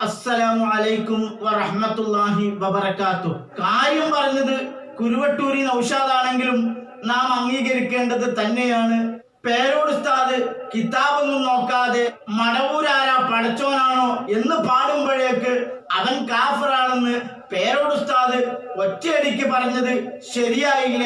അസ്സലാമു അലൈക്കും വറഹ്മത്തുള്ളാഹി വബറകാത്തു കാര്യം പറഞ്ഞത് കുരുവട്ടൂരി നൗഷാദാണെങ്കിലും നാം അംഗീകരിക്കേണ്ടത് തന്നെയാണ്. പേരോട് ഉസ്താദ് കിതാബൊന്നും നോക്കാതെ മടവൂരാരാ പടച്ചോനാണോ എന്ന് പാടുമ്പോഴേക്ക് അവൻ കാഫറാണെന്ന് പേരോട് ഉസ്താദ് ഒറ്റയടിക്ക് പറഞ്ഞത് ശരിയായില്ല.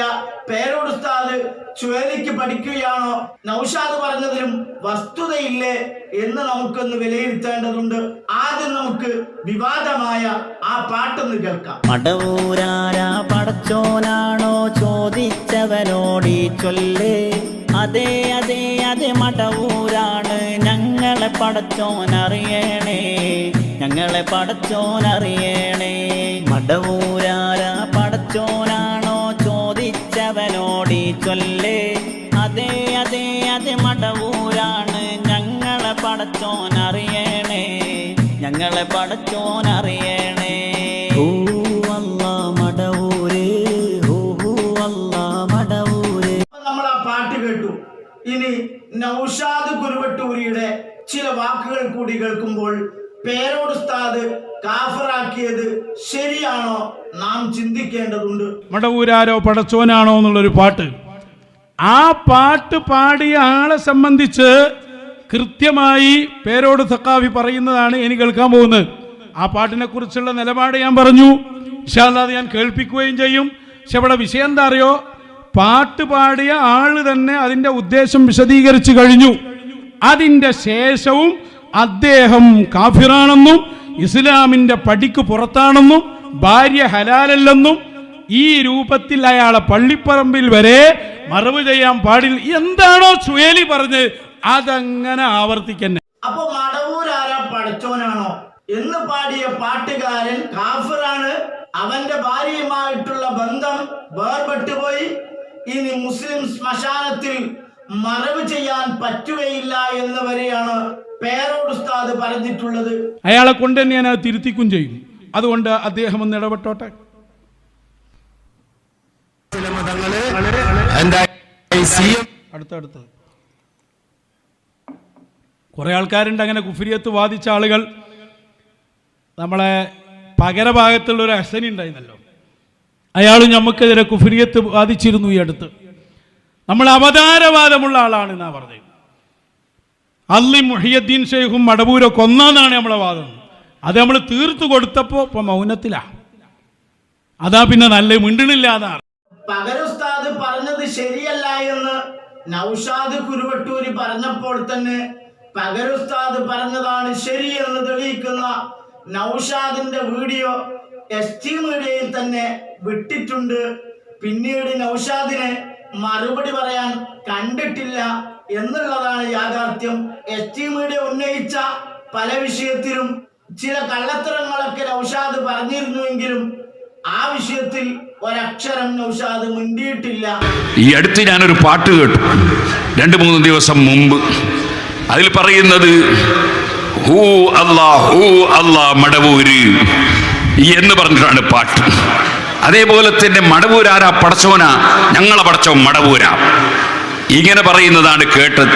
പേരോട് ഉസ്താദ് ചുഴലിക്ക് പഠിക്കുകയാണോ? നൌഷാദ് പറഞ്ഞതിലും വസ്തുതയില്ലേ എന്ന് നമുക്കൊന്ന് വിലയിരുത്തേണ്ടതുണ്ട്. ആദ്യം നമുക്ക് വിവാദമായ ആ പാട്ടൊന്ന് കേൾക്കാം. മടവൂരാരാ പടച്ചോനാണോ ചോദിച്ചവനോടി ചൊല്ലേ? അതെ അതെ അതെ മടവൂരാണ് ഞങ്ങളെ പടച്ചോനറിയണേ ഞങ്ങളെ പടച്ചോനറിയണേ. മടവൂരാരാ പടച്ചോനാണോ ചോദിച്ചവനോടി ചൊല്ലേ. അതെ അതെ അതെ മടവൂരാണ് ഞങ്ങളെ പടച്ചോനറിയണേ. ഞങ്ങളെ പടച്ചോനറിയണേ. ഓ മടവൂരേ. മടവൂര്. നമ്മൾ ആ പാട്ട് കേട്ടു. ഇനി നൗഷാദ് കുരുവട്ടൂരിയുടെ ചില വാക്കുകൾ കൂടി കേൾക്കുമ്പോൾ പേരോട് ഉസ്താദ് കാഫറാക്കിയത് ശരിയാണോ നാം ചിന്തിക്കേണ്ടതുണ്ട്. മടവൂരാരോ പടച്ചോനാണോ എന്നുള്ളൊരു പാട്ട്. ആ പാട്ട് പാടിയ ആളെ സംബന്ധിച്ച് കൃത്യമായി പേരോട് സക്കാഫി പറയുന്നതാണ് ഇനി കേൾക്കാൻ പോകുന്നത്. ആ പാട്ടിനെ കുറിച്ചുള്ള നിലപാട് ഞാൻ പറഞ്ഞു. ഇഷാല്ലാതെ ഞാൻ കേൾപ്പിക്കുകയും ചെയ്യും. പക്ഷെ ഇവിടെ വിഷയം എന്താ അറിയോ? പാട്ട് പാടിയ ആൾ തന്നെ അതിന്റെ ഉദ്ദേശം വിശദീകരിച്ചു കഴിഞ്ഞു. അതിന്റെ ശേഷവും അദ്ദേഹം കാഫിറാണെന്നും ഇസ്ലാമിന്റെ പടിക്ക് പുറത്താണെന്നും ഭാര്യ ഹലാലല്ലെന്നും ഈ രൂപത്തിൽ അയാളെ പള്ളിപ്പറമ്പിൽ വരെ മറവ് ചെയ്യാൻ പാടില്ല. എന്താണോ ചുയലി പറഞ്ഞ് അതങ്ങനെ ആവർത്തിക്കന്നെ. അപ്പൊ മടവൂരാരാ പഠിച്ചോനാണോ എന്ന് പാടിയ പാട്ടുകാരൻ കാഫിറാണ്. അവന്റെ ഭാര്യയുമായിട്ടുള്ള ബന്ധം വേർപെട്ടുപോയി ഇനി മുസ്ലിം ശ്മശാനത്തിൽ മറവ് ചെയ്യാൻ പറ്റുകയില്ല എന്ന് വരെയാണ് പറഞ്ഞിട്ടുള്ളത് അയാളെ കൊണ്ട് തന്നെ ഞാൻ അത് തിരുത്തിക്കും ചെയ്യും. അതുകൊണ്ട് അദ്ദേഹം ഒന്ന് ഇടപെട്ടോട്ടെ. അടുത്തടുത്ത് കുറെ ആൾക്കാരുണ്ട് അങ്ങനെ കുഫിരിയത്ത് വാദിച്ച ആളുകൾ. നമ്മളെ പകരഭാഗത്തുള്ള ഒരു അസനി ഉണ്ടായിരുന്നല്ലോ. അയാൾ നമുക്കെതിരെ കുഫിരിയത്ത് വാദിച്ചിരുന്നു ഈ അടുത്ത്. നമ്മൾ അവതാരവാദമുള്ള ആളാണ് എന്നാ പറഞ്ഞത്. അള്ളി മുഹിയദ്ദീൻ ഷെയ്ഖും മടവൂരോ കൊന്നാന്നാണ് നമ്മളെ വാദം. അത് നമ്മൾ തീർത്തു കൊടുത്തപ്പോൾ ഇപ്പൊ മൗനത്തിലാ. അതാ പിന്നെ നല്ല മിണ്ടണില്ല അതാണ് പകരുസ്താദ് പറഞ്ഞത് ശരിയല്ല എന്ന് നൗഷാദ് കുരുവട്ടൂരി പറഞ്ഞപ്പോൾ തന്നെ പകരുസ്താദ് പറഞ്ഞതാണ് ശരി എന്ന് തെളിയിക്കുന്ന നൗഷാദിന്റെ വീഡിയോ എസ് ടി മീഡിയയിൽ തന്നെ വിട്ടിട്ടുണ്ട്. പിന്നീട് നൗഷാദിനെ മറുപടി പറയാൻ കണ്ടിട്ടില്ല. എന്നുള്ളതാണ് യാഥാർത്ഥ്യം. എസ് ടി മീഡിയ ഉന്നയിച്ച പല വിഷയത്തിലും ചില കള്ളത്തരങ്ങളൊക്കെ നൗഷാദ് പറഞ്ഞിരുന്നുവെങ്കിലും ആ വിഷയത്തിൽ ഒരക്ഷരം നൗഷാദ് മിണ്ടിയിട്ടില്ല. ഈ അടുത്ത് ഞാനൊരു പാട്ട് കേട്ടു. രണ്ട് മൂന്ന് ദിവസം മുമ്പ്. അതിൽ പറയുന്നത് ഹൂ അല്ലാ ഹൂ അല്ലാ മടവൂര് എന്ന് പറഞ്ഞിട്ടാണ് പാട്ട്. അതേപോലെ തന്നെ മടവൂരാരാ പടച്ചോനാ ഞങ്ങളെ പടച്ചോ മടവൂരാ. ഇങ്ങനെ പറയുന്നതാണ് കേട്ടത്.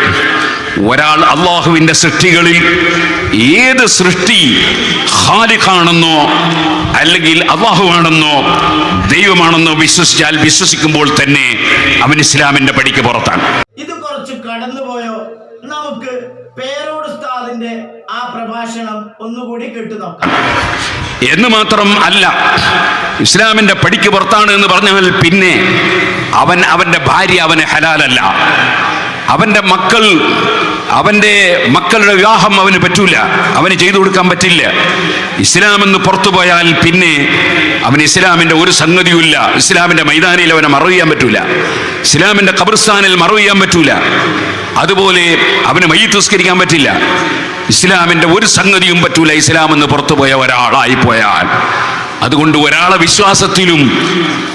ഒരാൾ അള്ളാഹുവിന്റെ സൃഷ്ടികളിൽ ഏത് സൃഷ്ടി ഹാലിഖാണെന്നോ അല്ലെങ്കിൽ അള്ളാഹുവാണെന്നോ ദൈവമാണെന്നോ വിശ്വസിച്ചാൽ വിശ്വസിക്കുമ്പോൾ തന്നെ അവൻ ഇസ്ലാമിന്റെ പടിക്ക് പുറത്താണ്. ഇത് കുറച്ച് കടന്നുപോയോ? നമുക്ക് പേരോട് ഉസ്താദിന്റെ ആ പ്രഭാഷണം ഒന്നുകൂടി കേട്ടു നോക്കാം. എന്ന് മാത്രം അല്ല ഇസ്ലാമിന്റെ പടിക്ക് പുറത്താണ് എന്ന് പറഞ്ഞാൽ പിന്നെ അവൻ അവന്റെ ഭാര്യ അവന് ഹലാലല്ല. അവന്റെ മക്കൾ അവന്റെ മക്കളുടെ വിവാഹം അവന് പറ്റൂല അവന് ചെയ്തു കൊടുക്കാൻ പറ്റില്ല. ഇസ്ലാം എന്ന് പുറത്തു പോയാൽ പിന്നെ അവൻ ഇസ്ലാമിന്റെ ഒരു സംഗതിയുമില്ല. ഇസ്ലാമിന്റെ മൈതാനിയിൽ അവനെ മറവ് ചെയ്യാൻ പറ്റൂല. ഇസ്ലാമിന്റെ കബർസ്ഥാനിൽ മറവ് ചെയ്യാൻ പറ്റൂല. അതുപോലെ അവന് മയ്യത്ത് നിസ്കരിക്കാൻ പറ്റില്ല. ഇസ്ലാമിന്റെ ഒരു സംഗതിയും പറ്റൂല. ഇസ്ലാം എന്ന് പുറത്തുപോയ ഒരാളായി പോയാൽ അതുകൊണ്ട് ഒരാളെ വിശ്വാസത്തിലും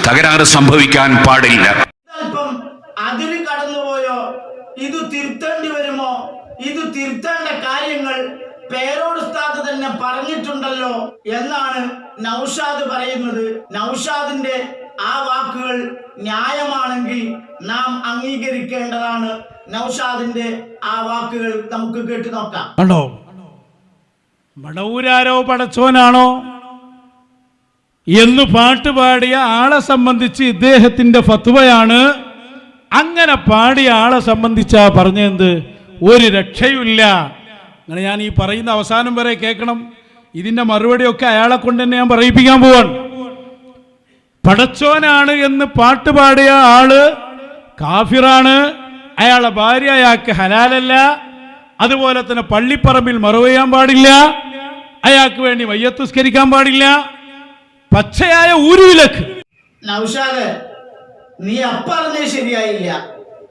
തകരാറ് സംഭവിക്കാൻ പാടില്ല. അതിര് കടന്നുപോയോ? ഇത് തിരുത്തേണ്ടി വരുമോ? ഇത് തിരുത്തേണ്ട കാര്യങ്ങൾ പേരോട് ഉസ്താദ് തന്നെ പറഞ്ഞിട്ടുണ്ടല്ലോ എന്നാണ് നൗഷാദ് പറയുന്നത്. നൗഷാദിന്റെ ആ വാക്കുകൾ ന്യായമാണെങ്കിൽ നാം അംഗീകരിക്കേണ്ടതാണ്. നൌഷാദിന്റെ ആ വാക്കുകൾ നമുക്ക് കേട്ടു നോക്കാം. കണ്ടോ? മടവൂരാരോ പടച്ചോനാണോ? എന്ന് പാട്ട് പാടിയ ആളെ സംബന്ധിച്ച് ഇദ്ദേഹത്തിന്റെ ഫത്വയാണ്. അങ്ങനെ പാടിയ ആളെ സംബന്ധിച്ചാ പറഞ്ഞെന്ത് ഒരു രക്ഷയുമില്ല. അങ്ങനെ ഞാൻ ഈ പറയുന്ന അവസാനം വരെ കേൾക്കണം. ഇതിന്റെ മറുപടിയൊക്കെ അയാളെ കൊണ്ട് തന്നെ ഞാൻ പറയിപ്പിക്കാൻ പോവാണ്. പടച്ചോനാണ് എന്ന് പാട്ട് പാടിയ ആൾ കാഫിറാണ്. അയാളെ ഭാര്യ അയാൾക്ക് ഹലാലല്ല. അതുപോലെ തന്നെ പള്ളിപ്പറമ്പിൽ മറവ് പാടില്ല. അയാൾക്ക് വേണ്ടി മയ്യത്തുസ്കരിക്കാൻ പാടില്ല. പച്ചയായ ഊരുവിലക്ക് നൗഷാദ് നീ അപ്പറഞ്ഞത് ശരിയായില്ല.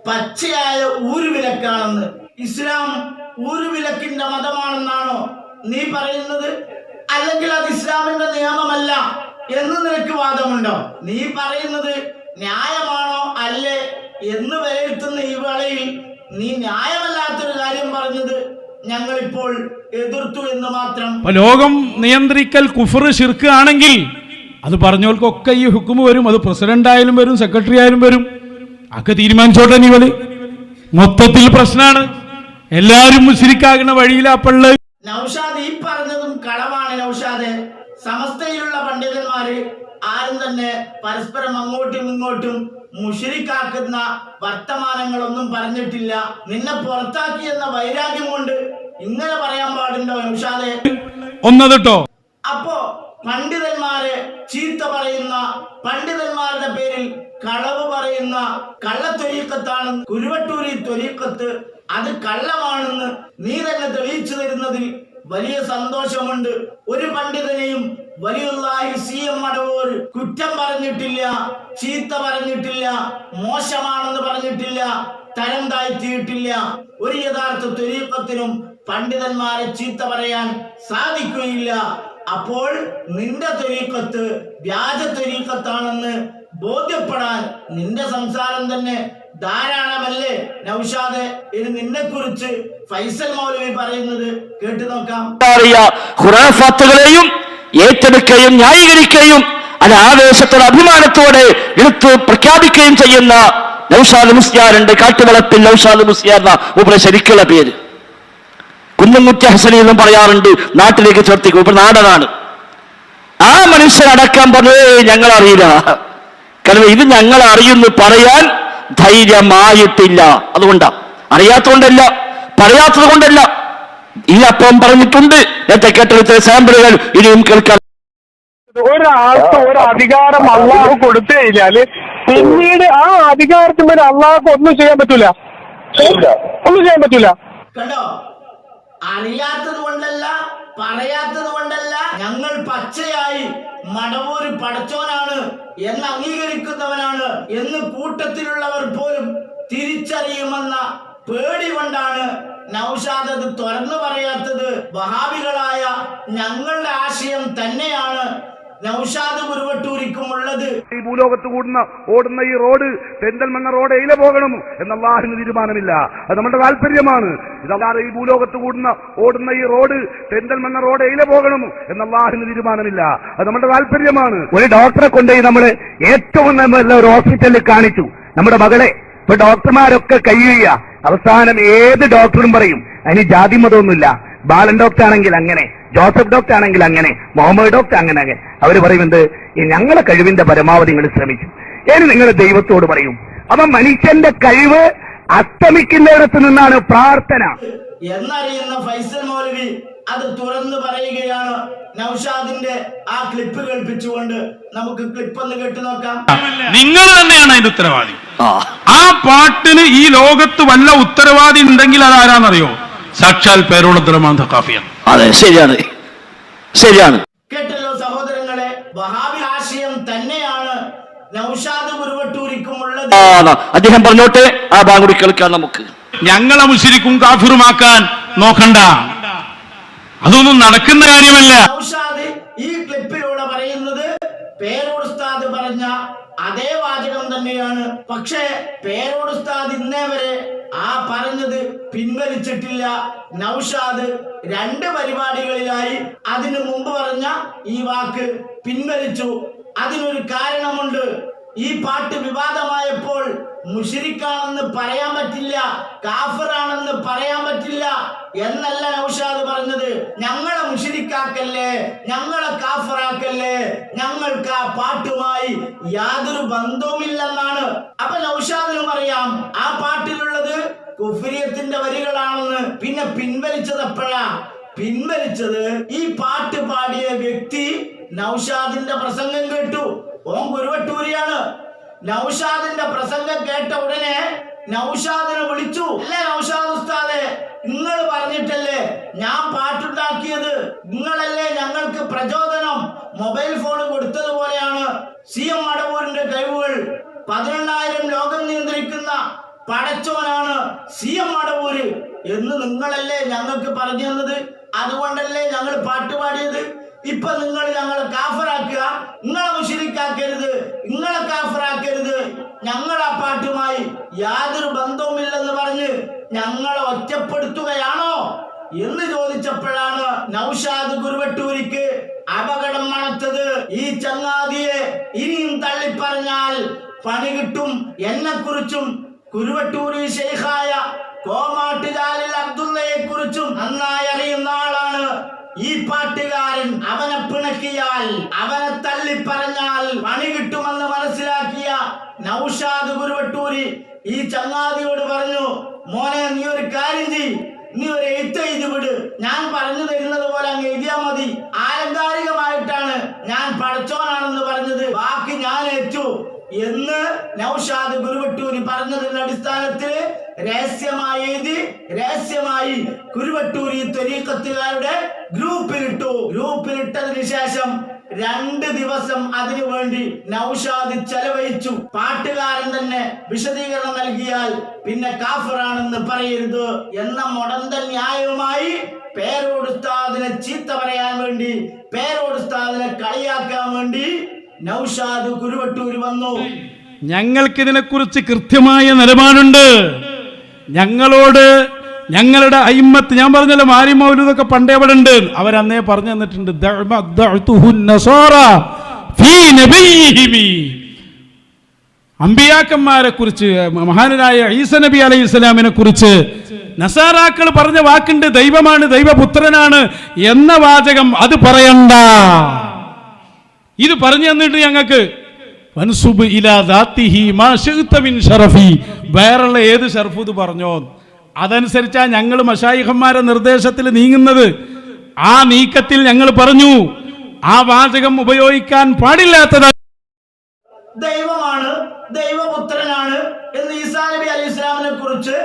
പച്ചയായ ഊരുവിലക്കാണെന്ന് ഇസ്ലാം ഊരുവിലക്കിന്റെ മതമാണെന്നാണോ നീ പറയുന്നത്? അല്ലെങ്കിൽ അത് ഇസ്ലാമിന്റെ നിയമമല്ല? എന്ന് നിനക്ക് വാദമുണ്ടോ? നീ പറയുന്നത് ന്യായമാണോ അല്ലേ? എന്ന് വിലയിരുത്തുന്ന ഈ വേളയിൽ നീ ന്യായമല്ലാത്തൊരു കാര്യം പറഞ്ഞത് ഞങ്ങളിപ്പോൾ എതിർത്തു എന്ന് മാത്രം. ലോകം നിയന്ത്രിക്കൽ കുഫർ ശിർക്ക് ആണെങ്കിൽ അത് പറഞ്ഞവർക്കൊക്കെ ഈ ഹുക്കുമ് വരും. അത് പ്രസിഡന്റ് ആയാലും വരും സെക്രട്ടറി ആയാലും വരും. ഒക്കെ തീരുമാനിച്ചോട്ടെ നീ വിളി മൊത്തത്തിൽ പ്രശ്നമാണ് എല്ലാരും മുസ്ലിക്കാകുന്ന വഴിയിലാപ്പള്ള നൗഷാദ് ഈ പറഞ്ഞതും കളവാണ് നൗഷാദ്. സമസ്തയിലുള്ള പണ്ഡിതന്മാര് ആരും തന്നെ പരസ്പരം അങ്ങോട്ടും ഇങ്ങോട്ടും മുഷിരിക്കാക്കുന്ന വർത്തമാനങ്ങളൊന്നും പറഞ്ഞിട്ടില്ല. നിന്നെ പുറത്താക്കി എന്ന വൈരാഗ്യം കൊണ്ട് ഇങ്ങനെ പറയാൻ പാടുണ്ടോ നിമിഷാദെ ഒന്നതിട്ടോ അപ്പോ പണ്ഡിതന്മാരെ ചീത്ത പറയുന്ന പണ്ഡിതന്മാരുടെ പേരിൽ കളവ് പറയുന്ന കള്ളത്തൊരീക്കത്താണ് കുരുവട്ടൂരി തൊരീക്കത്ത് അത് കള്ളമാണെന്ന് നീ തന്നെ തെളിയിച്ചു തരുന്നതിൽ വലിയ സന്തോഷമുണ്ട്. ഒരു പണ്ഡിതനെയും വലിയുള്ളാഹി സി എം മടവൂർ കുറ്റം പറഞ്ഞിട്ടില്ല ചീത്ത പറഞ്ഞിട്ടില്ല മോശമാണെന്ന് പറഞ്ഞിട്ടില്ല തരം താഴ്ത്തിയിട്ടില്ല. ഒരു യഥാർത്ഥ ത്വരീക്കത്തിനും പണ്ഡിതന്മാരെ ചീത്ത പറയാൻ സാധിക്കുകയില്ല. അപ്പോൾ നിന്റെ ത്വരീക്കത്ത് വ്യാജ ത്വരീക്കത്താണെന്ന് ബോധ്യപ്പെടാൻ നിന്റെ സംസാരം തന്നെ ധാരാളമല്ലേ? നൗഷാദ് ഇനി നിന്നെ കുറിച്ച് ഫൈസൽ മൗലവി പറയുന്നത് കേട്ടു നോക്കാം. ഏറ്റെടുക്കുകയും ന്യായീകരിക്കുകയും അത് ആവേശത്തോടെ അഭിമാനത്തോടെ എടുത്ത് പ്രഖ്യാപിക്കുകയും ചെയ്യുന്ന നൗഷാദ് മുസ്യാറുണ്ട് കാട്ടുവളപ്പിൽ നൗഷാദ് മുസ്യാർ ഉപരി ശരിക്കുള്ള പേര്. കുന്നംകുറ്റി ഹസനി എന്നും പറയാറുണ്ട് നാട്ടിലേക്ക് ചേർത്തിക്കും. ഇപ്പൊ നാടനാണ്. ആ മനുഷ്യനടക്കം പറഞ്ഞേ ഞങ്ങൾ അറിയില്ല കാരണം ഇത് ഞങ്ങൾ അറിയുന്നു പറയാൻ ധൈര്യമായിട്ടില്ല. അതുകൊണ്ടാ. അറിയാത്തതുകൊണ്ടല്ല. പറയാത്തത് കൊണ്ടല്ല ഈ അപ്പം പറഞ്ഞിട്ടുണ്ട്. നേരത്തെ കേട്ടെടുത്ത സാമ്പിളുകൾ ഇനിയും കേൾക്കാൻ ഒരാൾക്ക് ഒരു അധികാരം അള്ളാഹു കൊടുത്തു കഴിഞ്ഞാൽ പിന്നീട് ആ അധികാരത്തിന് മേലെ അള്ളാഹുക്ക് ഒന്നും ചെയ്യാൻ പറ്റൂല. ഒന്നും ചെയ്യാൻ പറ്റൂല. കണ്ടോ? അറിയാത്തത് കൊണ്ടല്ല പറയാത്തത് കൊണ്ടല്ല ഞങ്ങൾ പച്ചയായി മടവൂര് പടച്ചോനാണ് എന്ന് അംഗീകരിക്കുന്നവനാണ് എന്ന് കൂട്ടത്തിലുള്ളവർ പോലും തിരിച്ചറിയുമെന്ന പേടി കൊണ്ടാണ് നൗഷാദ് അത് തുറന്നു പറയാത്തത്. വഹാബികളായ ഞങ്ങളുടെ ആശയം തന്നെയാണ്. നൗഷാദ് കുരുവട്ടൂരിക്കും ഉള്ളത് ഈ ഭൂലോകത്ത് കൂടുന്ന ഓടുന്ന ഈ റോഡ് പെന്തൽമണ്ണ റോഡ് എയിലെ പോകണം എന്നല്ലാഹിന് തീരുമാനമില്ല. അത് നമ്മുടെ താല്പര്യമാണ്. ഇതല്ലാതെ ഈ ഭൂലോകത്ത് കൂടുന്ന ഓടുന്ന ഈ റോഡ് പെന്തൽമണ്ണ റോഡ് എയിലെ പോകണം എന്നല്ലാഹിന് തീരുമാനമില്ല. അത് നമ്മുടെ താല്പര്യമാണ്. ഒരു ഡോക്ടറെ കൊണ്ടുപോയി നമ്മൾ ഏറ്റവും നല്ല ഒരു ഹോസ്പിറ്റലിൽ കാണിച്ചു. നമ്മുടെ മകളെ ഇപ്പൊ ഡോക്ടർമാരൊക്കെ കഴിയുക അവസാനം ഏത് ഡോക്ടറും പറയും അതിന് ജാതി മതമൊന്നുമില്ല. ബാലൻ ഡോക്ടർ ആണെങ്കിൽ അങ്ങനെ ജോസഫ് ഡോക്ടർ ആണെങ്കിൽ അങ്ങനെ മുഹമ്മദ് ഡോക്ടർ അങ്ങനെ അങ്ങനെ. അവർ പറയുന്നത് ഈ ഞങ്ങളെ കഴിവിന്റെ പരമാവധി നിങ്ങൾ ശ്രമിച്ചു. ഇനി നിങ്ങൾ ദൈവത്തോട് പറയും അപ്പൊ മനുഷ്യന്റെ കഴിവ് അസ്തമിക്കുന്നിടത്ത് നിന്നാണ് പ്രാർത്ഥന. എന്നറിയുന്ന ഫൈസൽ മൗലവി അത് തുറന്നു പറയുകയാണ്. നൗഷാദിന്റെ ആ ക്ലിപ്പ് കേൾപ്പിച്ചുകൊണ്ട് നമുക്ക് ക്ലിപ്പ് ഒന്ന് കേട്ടു നോക്കാം. നിങ്ങൾ തന്നെയാണ് അതിന്റെ ഉത്തരവാദി. ആ. ആ പാട്ടിന് ഈ ലോകത്ത് വല്ല ഉത്തരവാദി ഉണ്ടെങ്കിൽ അത് ആരാന്നറിയോ സാക്ഷാൽ പേരോളത്തരമാൻ കാഫിയാണ് അതെ ശരിയാണ്. ശരിയാണ്. കേട്ടല്ലോ സഹോദരങ്ങളെ വഹാബി ആശയം തന്നെയാണ് നൗഷാദ് ഉള്ളത് അദ്ദേഹം പറഞ്ഞോട്ടെ ആ ഭാഗം കൂടി കേൾക്കാം നമുക്ക്. ഞങ്ങളെ മുശിരിക്കും കാഫിറുമാക്കാൻ നോക്കണ്ട. അതൊന്നും നടക്കുന്ന കാര്യമല്ല. നൗഷാദ് ഈ ക്ലിപ്പിലൂടെ പറയുന്നത് പേരോട് ഉസ്താദ് പറഞ്ഞ അതേ വാചകം തന്നെയാണ്. പക്ഷേ പേരോട് ഉസ്താദ് ഇന്നേ വരെ ആ പറഞ്ഞത് പിൻവലിച്ചിട്ടില്ല. നൗഷാദ് രണ്ട് പരിപാടികളിലായി അതിനു മുമ്പ് പറഞ്ഞ ഈ വാക്ക് പിൻവലിച്ചു. അതിനൊരു കാരണമുണ്ട്. ഈ പാട്ട് വിവാദമായപ്പോൾ മുഷിരിക്കാണെന്ന് പറയാൻ പറ്റില്ല കാഫറാണെന്ന് പറയാൻ പറ്റില്ല എന്നല്ല നൗഷാദ് പറഞ്ഞത്. ഞങ്ങളെ മുഷിരിക്കാക്കല്ലേ ഞങ്ങളെ കാഫറാക്കല്ലേ ഞങ്ങൾക്ക് ആ പാട്ടുമായി യാതൊരു ബന്ധവുമില്ലെന്നാണ്. അപ്പൊ നൗഷാദിനും അറിയാം ആ പാട്ടിലുള്ളത് കുഫിരിയത്തിന്റെ വരികളാണെന്ന്. പിന്നെ പിൻവലിച്ചത് എപ്പോഴാ? പിൻവലിച്ചത് ഈ പാട്ട് പാടിയ വ്യക്തി നൗഷാദിന്റെ പ്രസംഗം കേട്ടു. ഓം ഗുരുവട്ടൂരിയാണ് നൗഷാദിന്റെ പ്രസംഗം കേട്ട ഉടനെ നൗഷാദിനെ വിളിച്ചു. അല്ലേ നൗഷാദ് ഉസ്താദെ നിങ്ങൾ പറഞ്ഞിട്ടല്ലേ ഞാൻ പാട്ടുണ്ടാക്കിയത്? നിങ്ങളല്ലേ ഞങ്ങൾക്ക് പ്രചോദനം? മൊബൈൽ ഫോൺ കൊടുത്തതുപോലെയാണ് സി എം മടവൂരിന്റെ കഴിവുകൾ. പതിനെണ്ണായിരം ലോകം നിയന്ത്രിക്കുന്ന പടച്ചോനാണ് സി എം മടവൂര് എന്ന് നിങ്ങളല്ലേ ഞങ്ങൾക്ക് പറഞ്ഞു തന്നത് അതുകൊണ്ടല്ലേ ഞങ്ങൾ പാട്ട് പാടിയത് ഇപ്പൊ നിങ്ങൾ ഞങ്ങളെ കാഫറാക്കുക നിങ്ങളെ മുഷിരിക്കാക്കരുത് നിങ്ങളെ കാഫറാക്കരുത്. ഞങ്ങൾ ആ പാട്ടുമായി യാതൊരു ബന്ധവുമില്ലെന്ന് പറഞ്ഞ് ഞങ്ങളെ ഒറ്റപ്പെടുത്തുകയാണോ എന്ന് ചോദിച്ചപ്പോഴാണ് നൗഷാദ് ഗുരുവട്ടൂരിക്ക് അപകടം മണത്തത് ഈ ചങ്ങാതിയെ ഇനിയും തള്ളിപ്പറഞ്ഞാൽ പണി കിട്ടും എന്നെ കുറിച്ചും കുരുവട്ടൂരി ഷെയ്ഖായ കോമാട്ടുകാലിൽ അബ്ദുള്ളയെ കുറിച്ചും നന്നായി അറിയുന്ന ഈ പാട്ടുകാരൻ അവനെ പിണക്കിയാൽ അവനെ തള്ളി പറഞ്ഞാൽ പണി കിട്ടുമെന്ന് മനസ്സിലാക്കിയ നൗഷാദ് ഗുരുവട്ടൂരി ഈ ചങ്ങാതിയോട് പറഞ്ഞു മോനെ നീ ഒരു കാര്യം ചെയ് നീ ഒരു എഴുത്ത് എഴുതി വിട്. ഞാൻ പറഞ്ഞു തരുന്നത് പോലെ അങ്ങ് എഴുതിയാ മതി. ആലങ്കാരികമായിട്ടാണ് ഞാൻ പഠിച്ചോനാണെന്ന് പറഞ്ഞത്. ബാക്കി ഞാൻ ഏറ്റു. എന്ന് നൗഷാദ് കുരുവട്ടൂര് പറഞ്ഞതിന്റെ അടിസ്ഥാനത്തിൽ രഹസ്യമായി എഴുതി രഹസ്യമായി കുരുവട്ടൂരി ത്വരീക്കത്തുകാരുടെ ഗ്രൂപ്പിലിട്ടു. ഗ്രൂപ്പിലിട്ടതിന് ശേഷം രണ്ട് ദിവസം അതിനു വേണ്ടി നൗഷാദ് ചെലവഴിച്ചു. പാട്ടുകാരൻ തന്നെ വിശദീകരണം നൽകിയാൽ പിന്നെ കാഫറാണെന്ന് പറയരുത് എന്ന മുടന്ത ന്യായവുമായി പേരോടുസ്താദിനെ ചീത്ത പറയാൻ വേണ്ടി പേരോടുസ്താദിനെ കളിയാക്കാൻ വേണ്ടി നൗഷാദ് കുരുവട്ടൂർ വന്നു. ഞങ്ങൾക്കിതിനെക്കുറിച്ച് കൃത്യമായ നിലപാടുണ്ട്. ഞങ്ങളോട് ഞങ്ങളുടെ അയിമത്ത് ഞാൻ പറഞ്ഞല്ലോ മാരി മൗലൂദൊക്കെ പണ്ടേ അവിടെ ഉണ്ട്. അവരന്നേ പറഞ്ഞു തന്നിട്ടുണ്ട്. അമ്പിയാക്കന്മാരെ കുറിച്ച് മഹാനായ ഈസ നബി അലൈഹി ഇസ്ലാമിനെ കുറിച്ച് നസാറാക്കൾ പറഞ്ഞ വാക്കുണ്ട് ദൈവമാണ് ദൈവപുത്രനാണ് എന്ന വാചകം അത് പറയണ്ട. ഇത് പറഞ്ഞു തന്നിട്ട് ഞങ്ങൾക്ക് വൻസുബ് ഷറഫി. ഏത് ഷർഫ് പറഞ്ഞോ? അതനുസരിച്ചാ ഞങ്ങൾ മഷായിഹന്മാരെ നിർദ്ദേശത്തിൽ നീങ്ങുന്നത്. ആ നീക്കത്തിൽ ഞങ്ങൾ പറഞ്ഞു ആ വാചകം ഉപയോഗിക്കാൻ പാടില്ലാത്തതാണ് ദൈവമാണ് ദൈവപുത്രനാണ് എന്ന് ഈസാ നബി അലി ഇസ്ലാമിനെ കുറിച്ച്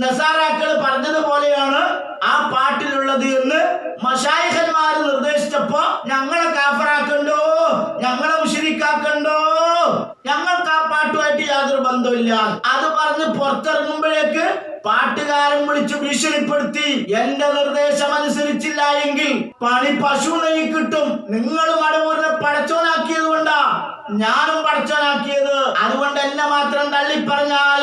നസാറാക്കൾ പറഞ്ഞതുപോലെയാണ് ആ പാട്ടിലുള്ളത് എന്ന് മഷായിഖന്മാര് നിർദ്ദേശിച്ചപ്പോ ഞങ്ങളെ കാഫറാക്കണ്ടോ? ഞങ്ങളെ മുഷിരിക്കാക്കണ്ടോ? ഞങ്ങൾക്ക് ആ പാട്ടുമായിട്ട് യാതൊരു ബന്ധമില്ല അത് പറഞ്ഞ് പുറത്തിറങ്ങുമ്പോഴേക്ക് പാട്ടുകാരൻ വിളിച്ചു ഭീഷണിപ്പെടുത്തി. എന്റെ നിർദ്ദേശം അനുസരിച്ചില്ല എങ്കിൽ പണി പശു നെയ്യ് കിട്ടും. നിങ്ങൾ മടവൂരിനെ പടച്ചോനാക്കിയത് കൊണ്ടാ. ഞാനും പടച്ചോനാക്കിയത്. അതുകൊണ്ട് എന്നെ മാത്രം തള്ളി പറഞ്ഞാൽ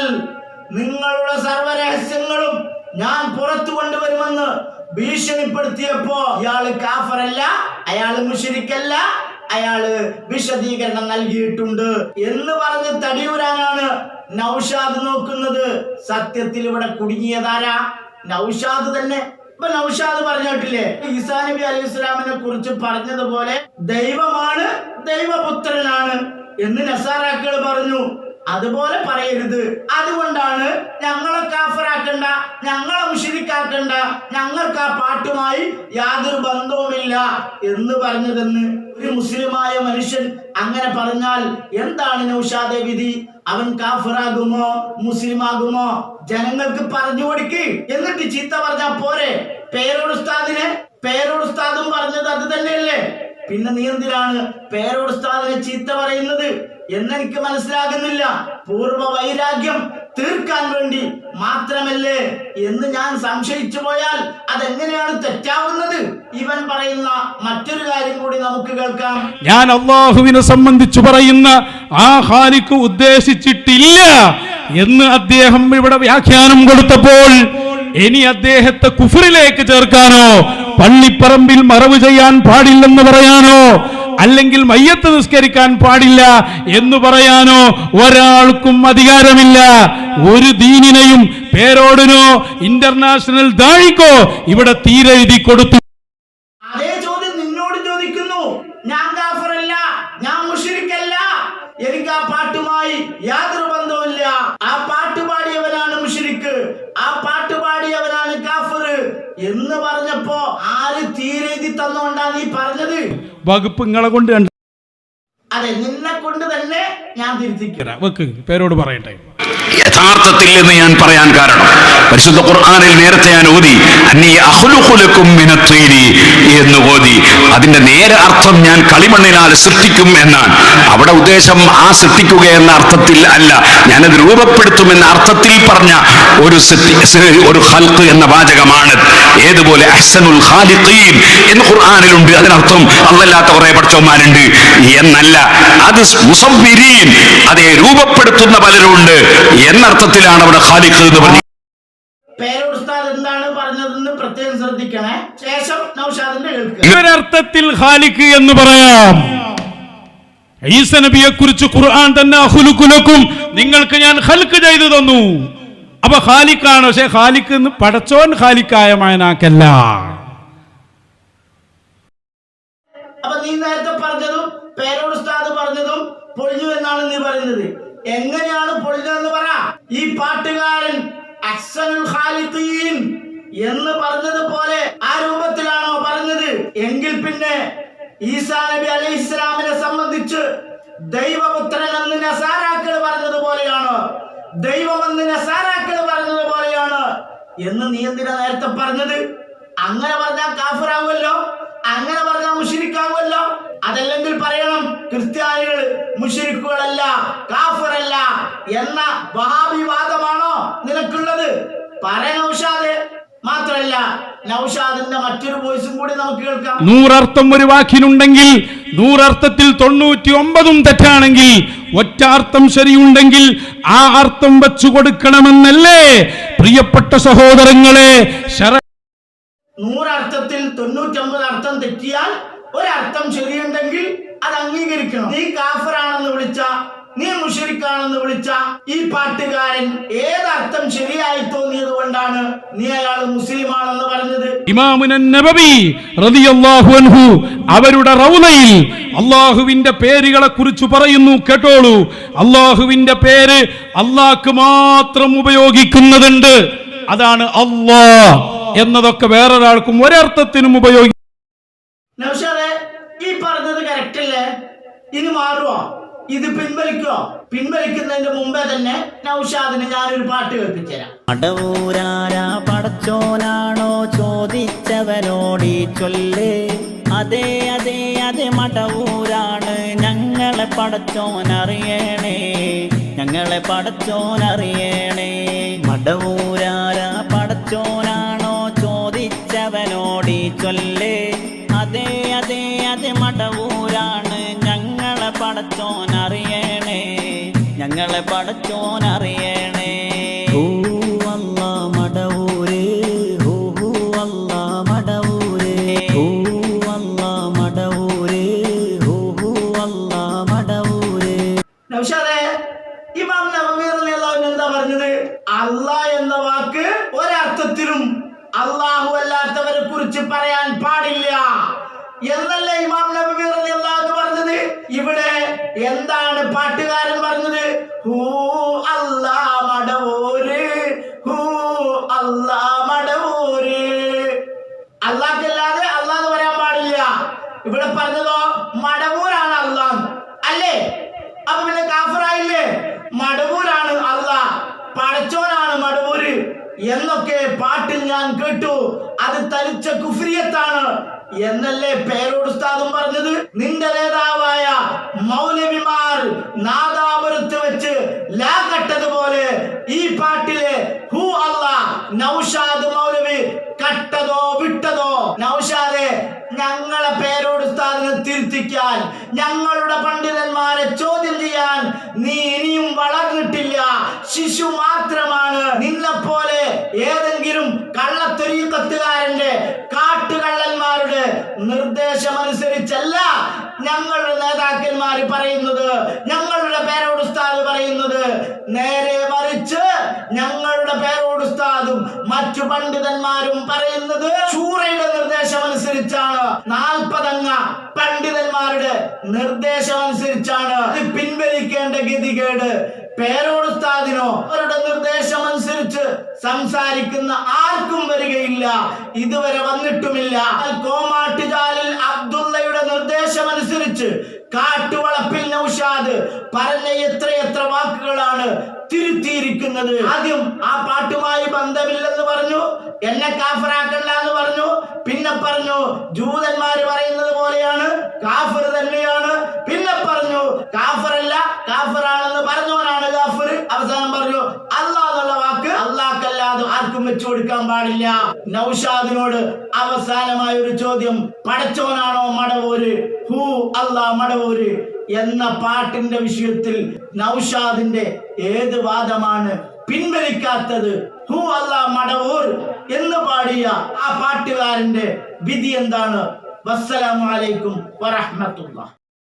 നിങ്ങളുടെ സർവരഹസ്യങ്ങളും ഞാൻ പുറത്തു കൊണ്ടുവരുമെന്ന് ഭീഷണിപ്പെടുത്തിയപ്പോ ഇയാൾ കാഫറല്ല അയാൾ മുഷിരിക്കല്ല അയാൾ വിശദീകരണം നൽകിയിട്ടുണ്ട് എന്ന് പറഞ്ഞ് തടിയൂരാനാണ് നൗഷാദ് നോക്കുന്നത്. സത്യത്തിൽ ഇവിടെ കുടുങ്ങിയതാരാ? നൗഷാദ് തന്നെ. ഇപ്പൊ നൗഷാദ് പറഞ്ഞിട്ടില്ലേ? ഈസാ നബി അലൈഹി ഇസ്ലാമിനെ കുറിച്ച് പറഞ്ഞതുപോലെ ദൈവമാണ് ദൈവപുത്രനാണ് എന്ന് നസാറാക്കൾ പറഞ്ഞു. അതുപോലെ പറയരുത്. അതുകൊണ്ടാണ് ഞങ്ങളെ കാഫറാക്കണ്ട ഞങ്ങളെ മുഷിരിക്കാക്കണ്ട ഞങ്ങൾക്ക് ആ പാട്ടുമായി യാതൊരു ബന്ധവുമില്ല എന്ന് പറഞ്ഞതെന്ന് ഒരു മുസ്ലിമായ മനുഷ്യൻ അങ്ങനെ പറഞ്ഞാൽ എന്താണ് നൗഷാദെ വിധി? അവൻ കാഫറാകുമോ മുസ്ലിമാകുമോ? ജനങ്ങൾക്ക് പറഞ്ഞു കൊടുക്ക്. എന്നിട്ട് ചീത്ത പറഞ്ഞാൽ പോരെ? പേരോടുസ്താദിനെ പേരോടുസ്താദും പറഞ്ഞത് അത് തന്നെയല്ലേ? പിന്നെ നീ എന്തിനാണ് പേരോടുസ്താദിനെ ചീത്ത പറയുന്നത്? എന്നെനിക്ക് മനസ്സിലാകുന്നില്ല. പൂർവ വൈരാഗ്യം തീർക്കാൻ വേണ്ടി മാത്രമല്ലേ എന്ന് ഞാൻ സംശയിച്ചു പോയാൽ അതെങ്ങനെയാണ് തെറ്റാവുന്നത്? ഇവൻ പറയുന്ന മറ്റൊരു കാര്യം കൂടി നമുക്ക് കേൾക്കാം. ഞാൻ അള്ളാഹുവിനെ സംബന്ധിച്ചു പറയുന്ന ആ ഹാലിക്ക് ഉദ്ദേശിച്ചിട്ടില്ല എന്ന് അദ്ദേഹം ഇവിടെ വ്യാഖ്യാനം കൊടുത്തപ്പോൾ ഇനി അദ്ദേഹത്തെ കുഫറിലേക്ക് ചേർക്കാനോ പള്ളിപ്പറമ്പിൽ മറവ് ചെയ്യാൻ പാടില്ലെന്ന് പറയാനോ അല്ലെങ്കിൽ മയ്യത്ത് നിസ്കരിക്കാൻ പാടില്ല എന്ന് പറയാനോ ഒരാൾക്കും അധികാരമില്ല. ഒരു ദീനിനെയും പേരോടിനോ ഇന്റർനാഷണൽ ദാഴിക്കോ ഇവിടെ തീരെഴുതി കൊടുത്തു. അതേ ചോദ്യം നിന്നോട് ചോദിക്കുന്നു. ഞാൻ കാഫറല്ല ഞാൻ മുഷിരിക്കല്ല. എനിക്ക് ആ പാട്ടുമായി യാതൊരു ബന്ധവുമില്ല. ആ പാട്ട് പാടിയവനാണ് മുഷിരിക്ക്. ആ പാട്ട് പാടിയവനാണ് കാഫർ എന്ന് പറഞ്ഞപ്പോ ആര് തീരെഴുതി തന്നോണ്ടാ നീ പറഞ്ഞത്? വകുപ്പ് നിങ്ങളെ കൊണ്ട് കണ്ട അതെ നിന്നെ കൊണ്ട് തന്നെ ഞാൻ തിരുത്തിക്കും. വെക്ക് പേരോട് പറയട്ടെ. യഥാർത്ഥത്തിൽ എന്ന് ഞാൻ പറയാൻ കാരണം പരിശുദ്ധ ഖുർആാനിൽ നേരത്തെ ഞാൻ ഓതി അന്നീ അഹ്ലുഖുലക്കും മിനത്തീനി എന്ന് ഓതി. അതിന്റെ നേരെ അർത്ഥം ഞാൻ കളിമണ്ണിനാൽ സൃഷ്ടിക്കും എന്നാണ്. അവിടെ ഉദ്ദേശം ആ സൃഷ്ടിക്കുക എന്ന അർത്ഥത്തിൽ അല്ല. ഞാനത് രൂപപ്പെടുത്തും എന്ന അർത്ഥത്തിൽ പറഞ്ഞ ഒരു ഒരു ഹൽക്ക് എന്ന വാചകമാണ്. ഏതുപോലെ അഹ്സനുൽ ഖാലിഖീൻ എന്ന് ഖുർആാനിലുണ്ട്. അതിനർത്ഥം അല്ലല്ലാത്ത കുറെ പഠിച്ചവന്മാരുണ്ട്. എന്നല്ല അത് മുസംബിരീൻ അതെ രൂപപ്പെടുത്തുന്ന പലരുണ്ട്. എന്നർത്ഥത്തിലാണ് അവിടെ ഖാലിഖ് എന്ന് പറഞ്ഞത് എന്താണ് പറഞ്ഞതെന്ന് പ്രത്യേകം ശ്രദ്ധിക്കണേ. ശേഷം നൗഷാദിന്റെ ഖാലിഖ് എന്ന് പറയാം. ഈസ നബിയെ കുറിച്ച് ഖുർആൻ തന്നെ അഹുലുക്കുലക്കും നിങ്ങൾക്ക് ഞാൻ ഹൽക്ക് ചെയ്തു തന്നു. അപ്പൊ ഖാലിക്കാണ് പക്ഷെ ഖാലിക്ക് എന്ന് പടച്ചോൻ ഖാലിക്കായ മായനാക്കല്ല. അപ്പൊ നീ നേരത്തെ പറഞ്ഞതും പേരോട് പറഞ്ഞതും പൊളിഞ്ഞു എന്നാണ് നീ പറയുന്നത്. എങ്ങനെയാണ് പൊളിഞ്ഞതെന്ന് പറ. ഈ പാട്ടുകാരൻ എന്ന് ഖാലിഖീൻ എന്ന് പറഞ്ഞതുപോലെ ആ രൂപത്തിലാണോ പറഞ്ഞത്. എങ്കിൽ പിന്നെ ഈസാ നബി അലൈഹി ഇസ്ലാമിനെ സംബന്ധിച്ച് ദൈവപുത്രൻ എന്ന് നസാറാക്കൾ പറഞ്ഞതുപോലെയാണ്? ദൈവമെന്ന് പറഞ്ഞത് പറഞ്ഞതുപോലെയാണ് എന്ന് നീ എന്തിനാ നേരത്തെ പറഞ്ഞത്? അങ്ങനെ പറഞ്ഞാൽ കാഫറാവുമല്ലോ അങ്ങനെ പറഞ്ഞാൽ മുഷിരിക്കാവുമല്ലോ. അതല്ലെങ്കിൽ പറയണം ക്രിസ്ത്യാനികൾ മുഷിരിക്കുകളല്ല കാഫറല്ല എന്ന വഹാഭിവാദമാണോ നിനക്കുള്ളത്? പറ നൗഷാദ് മാത്രല്ല നൗഷാദിന്റെ മറ്റൊരു വോയിസും കൂടി നമുക്ക് കേൾക്കാം. നൂറർത്ഥം ഒരു വാക്കിനുണ്ടെങ്കിൽ നൂറർത്ഥത്തിൽ തൊണ്ണൂറ്റി ഒമ്പതും തെറ്റാണെങ്കിൽ ഒറ്റ അർത്ഥം ശരിയുണ്ടെങ്കിൽ ആ അർത്ഥം വെച്ചു കൊടുക്കണമെന്നല്ലേ? പ്രിയപ്പെട്ട സഹോദരങ്ങളെ ശര നൂറർത്ഥത്തിൽ തൊണ്ണൂറ്റൊമ്പത് അർത്ഥം തെറ്റിയാൽ ഒരർത്ഥം ശരിയുണ്ടെങ്കിൽ അത് അംഗീകരിക്കണം. നീ കാഫറാണെന്ന് വിളിച്ച നീ മുഷരിക്കാണെന്ന് വിളിച്ച ഈ പാട്ടുകാരൻ ഏതർത്ഥം ശരിയായി തോന്നിയത് കൊണ്ടാണ് നീ അയാൾ മുസ്ലിമാണെന്ന് പറഞ്ഞത്? ഇമാമുന റളിയല്ലാഹു അൻഹു അവരുടെ റൗലയിൽ അള്ളാഹുവിന്റെ പേരുകളെ കുറിച്ച് പറയുന്നു കേട്ടോളൂ. അള്ളാഹുവിന്റെ പേര് അള്ളാഹ്ക്ക് മാത്രം ഉപയോഗിക്കുന്നതുണ്ട്. അതാണ് അള്ളാ എന്നതൊക്കെ വേറൊരാൾക്കും ഒരർത്ഥത്തിനും ഉപയോഗി നൗഷാദെ ഈ പറഞ്ഞത് കറക്റ്റ് അല്ലേ? ഇനി മാറുമോ ഇത് പിൻവലിക്കോ? പിൻവലിക്കുന്നതിന്റെ മുമ്പേ തന്നെ നൗഷാദിന് ഞാനൊരു പാട്ട് കേൾപ്പിച്ചുതരാം. മടവൂരാരാ പടച്ചോനാണോ ചോദിച്ചവനോടി ചൊല്ലേ. അതെ അതെ അതെ മടവൂരാണ്. ഞങ്ങളെ പടച്ചോൻ അറിയണേ ഞങ്ങളെ പടച്ചോനറിയണേ. മടവൂരാരാ പടച്ചോനാണോ ചോദിച്ചവനോടി ചൊല്ല് അതെ അതെ അതെ മടവൂരാണ്. ഞങ്ങളെ പടച്ചോൻ പടച്ചോനറിയണേ ഞങ്ങളെ പടച്ചോനറിയണേ ഹൂ അല്ലേ? അപ്പൊ പിന്നെ കാഫറായില്ലേ? മടവൂരാണ് അള്ളാഹ് പടച്ചോനാണ് മടവൂര്. എന്നൊക്കെ പാട്ടിൽ ഞാൻ കേട്ടു. അത് തലിച്ച കുഫ്രിയത്താണ്. എന്നല്ലേ പേരോട് ഉസ്താദും പറഞ്ഞത്? നിന്റെ നേതാവായ മൗലവിമാർ നാദാപുരത്ത് വെച്ച് ലാ ഞങ്ങളെ പേരോട് ഉസ്താദിനെ തിരുത്തിക്കാൻ ഞങ്ങളുടെ പണ്ഡിതന്മാരെ ചോദ്യം ചെയ്യാൻ നീ ഇനിയും വളർന്നിട്ടില്ല. ശിശു മാത്രമാണ്. നിന്നെപ്പോലെ ഏതെങ്കിലും കള്ളത്തൊരീക്കത്തുകാരന്റെ കാട്ടുകള്ളന്മാരുടെ നിർദ്ദേശമനുസരിച്ചല്ല ഞങ്ങളുടെ നേതാക്കന്മാർ പറയുന്നത്. ഞങ്ങളുടെ പേരോട് ഉസ്താദ് പറയുന്നത് നേരെ മറിച്ച് ഞങ്ങളുടെ പേരോട് ഉസ്താദും മറ്റു പണ്ഡിതന്മാരും പറയുന്നത് സൂറയുടെ നിർദ്ദേശം അനുസരിച്ചാണ് നാൽപ്പതംഗ പണ്ഡിതന്മാരുടെ നിർദ്ദേശം അനുസരിച്ചാണ് പിൻവലിക്കേണ്ട ഗതികേട്. പേരോട് ഉസ്താദിനോ അവരുടെ നിർദ്ദേശം അനുസരിച്ച് സംസാരിക്കുന്ന ആർക്കും വരികയില്ല. ഇതുവരെ വന്നിട്ടുമില്ല. കോമാട്ടുചാലിൽ അബ്ദുള്ളയുടെ നിർദ്ദേശം അനുസരിച്ച് കാട്ടുവളപ്പിൽ നൗഷാദ് പറഞ്ഞ എത്ര എത്ര വാക്കുകളാണ് തിരുത്തിയിരിക്കുന്നത്. ആദ്യം ആ പാട്ടുമായി ബന്ധമില്ലെന്ന് പറഞ്ഞു എന്നെ കാഫറാക്കണ്ട എന്ന് പറഞ്ഞു പിന്നെ പറഞ്ഞു ജൂതന്മാർ പറയുന്നത് പോലെയാണ് കാഫർ തന്നെയാണ് പിന്നെ പറഞ്ഞു കാഫറല്ല കാഫറാണെന്ന് പറഞ്ഞവനാണ് കാഫർ. അവസാനം പറഞ്ഞു അല്ലാ അള്ളാഹ്ക്കല്ലാതെ ആർക്കും വെച്ചു കൊടുക്കാൻ പാടില്ല. നൗഷാദിനോട് അവസാനമായ ഒരു ചോദ്യം പടച്ചോനാണോ മടവൂര്? ഹൂ അല്ലാ മടവൂര്? എന്ന പാട്ടിന്റെ വിഷയത്തിൽ നൗഷാദിന്റെ ഏത് വാദമാണ് പിൻവലിക്കാത്തത്? ഹൂ അല്ല മടവൂർ എന്ന് പാടിയ ആ പാട്ടുകാരന്റെ വിധി എന്താണ്? വസ്സലാമലൈക്കും വറഹമത്തുള്ള